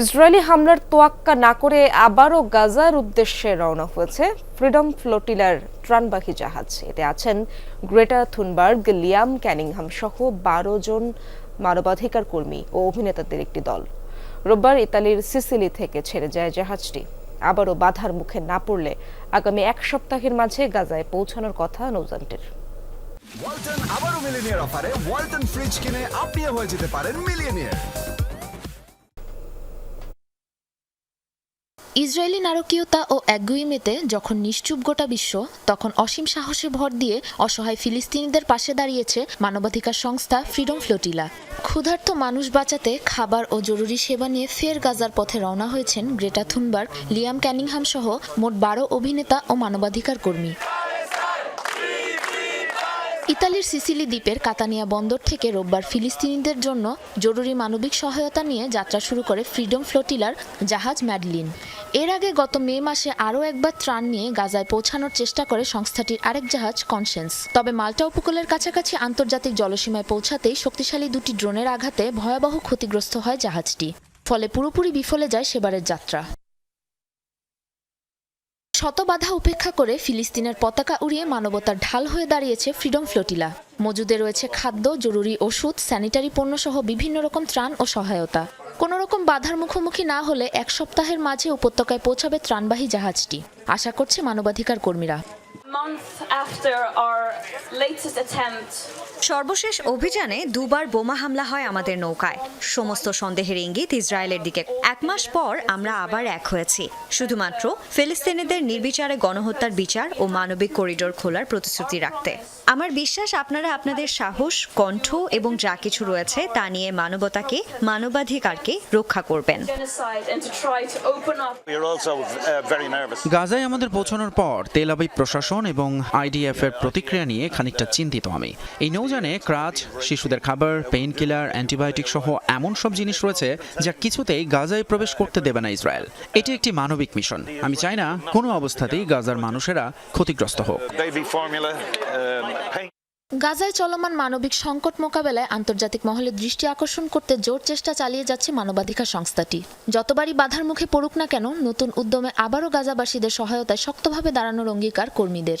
Israeli হামলার তোয়াক্কা না করে আবারও গাজার উদ্দেশ্যে রওনা হয়েছে ফ্রিডম ফ্লোটিলার ত্রাণবাহী জাহাজ। এতে আছেন গ্রেটা থুনবার্গ, লিয়াম ক্যানিংহাম সহ বারো জন মানবাধিকার কর্মী ও অভিনেতাদের একটি দল। রোববার ইতালির সিসিলি থেকে ছেড়ে যায় জাহাজটি। আবারও বাধার মুখে না পড়লে আগামী এক সপ্তাহের মাঝে গাজায় পৌঁছানোর কথা নৌযানটির ওয়ালটন আবারও মিলিনিয়ার অফারে, ওয়ালটন ফ্রিজ কিনে আপনিও হয়ে যেতে পারেন মিলিয়নিয়ার। ইসরায়েলি নারকীয়তা ও একগুইমেতে যখন নিশ্চুপ গোটা বিশ্ব, তখন অসীম সাহসে ভর দিয়ে অসহায় ফিলিস্তিনিদের পাশে দাঁড়িয়েছে মানবাধিকার সংস্থা ফ্রিডম ফ্লোটিলা। ক্ষুধার্ত মানুষ বাঁচাতে খাবার ও জরুরি সেবা নিয়ে ফের গাজার পথে রওনা হয়েছেন গ্রেটা থুনবার্গ, লিয়াম ক্যানিংহাম সহ মোট বারো অভিনেতা ও মানবাধিকার কর্মী। ইতালির সিসিলি দ্বীপের কাতানিয়া বন্দর থেকে রোববার ফিলিস্তিনিদের জন্য জরুরি মানবিক সহায়তা নিয়ে যাত্রা শুরু করে ফ্রিডম ফ্লোটিলার জাহাজ ম্যাডলিন। এর আগে গত মে মাসে আরও একবার ত্রাণ নিয়ে গাজায় পৌঁছানোর চেষ্টা করে সংস্থাটির আরেক জাহাজ কনসেন্স। তবে মাল্টা উপকূলের কাছাকাছি আন্তর্জাতিক জলসীমায় পৌঁছাতেই শক্তিশালী দুটি ড্রোনের আঘাতে ভয়াবহ ক্ষতিগ্রস্ত হয় জাহাজটি। ফলে পুরোপুরি বিফলে যায় সেবারের যাত্রা। শত বাধা উপেক্ষা করে ফিলিস্তিনের পতাকা উড়িয়ে মানবতার ঢাল হয়ে দাঁড়িয়েছে ফ্রিডম ফ্লোটিলা। মজুদে রয়েছে খাদ্য, জরুরি ওষুধ, স্যানিটারি পণ্য সহ বিভিন্ন রকম ত্রাণ ও সহায়তা। কোনো রকম বাধার মুখোমুখি না হলে এক সপ্তাহের মাঝে উপত্যকায় পৌঁছাবে ত্রাণবাহী জাহাজটি। আশা করছে মানবাধিকার কর্মীরা। Month after our latest attempt সর্বশেষ অভিযানে দুবার বোমা হামলা হয় আমাদের নৌকায়। সমস্ত সন্দেহের ইঙ্গিত ইসরায়েলের দিকে। এক মাস পর আমরা আবার এক হয়েছি। শুধুমাত্র ফিলিস্তিনিদের নির্বিচারে গণহত্যার বিচার ও মানবিক করিডোর খোলার প্রতিশ্রুতি রাখতে। আমার বিশ্বাস আপনারা আপনাদের সাহস কণ্ঠ এবং যা কিছু রয়েছে তা নিয়ে মানবতাকে মানবাধিকারকে রক্ষা করবেন। Uh. গাজায় আমাদের পৌঁছানোর পর তেল আবিব প্রশাসন এবং আইডিএফ এর প্রতিক্রিয়া নিয়ে খানিকটা চিন্তিত আমি। এই নৌযানে ক্রাচ, শিশুদের খাবার পেইন কিলার অ্যান্টিবায়োটিক সহ এমন সব জিনিস রয়েছে যা কিছুতেই গাজায় প্রবেশ করতে দেবে না ইসরায়েল। এটি একটি মানবিক মিশন। আমি চাই না কোনো অবস্থাতেই গাজার মানুষেরা ক্ষতিগ্রস্ত হোক. গাজায় চলমান মানবিক সংকট মোকাবেলায় আন্তর্জাতিক মহলে দৃষ্টি আকর্ষণ করতে জোর চেষ্টা চালিয়ে যাচ্ছে মানবাধিকার সংস্থাটি। যতবারই বাধার মুখে পড়ুক না কেন, নতুন উদ্যমে আবারও গাজাবাসীদের সহায়তায় শক্তভাবে দাঁড়ানোর অঙ্গীকার কর্মীদের।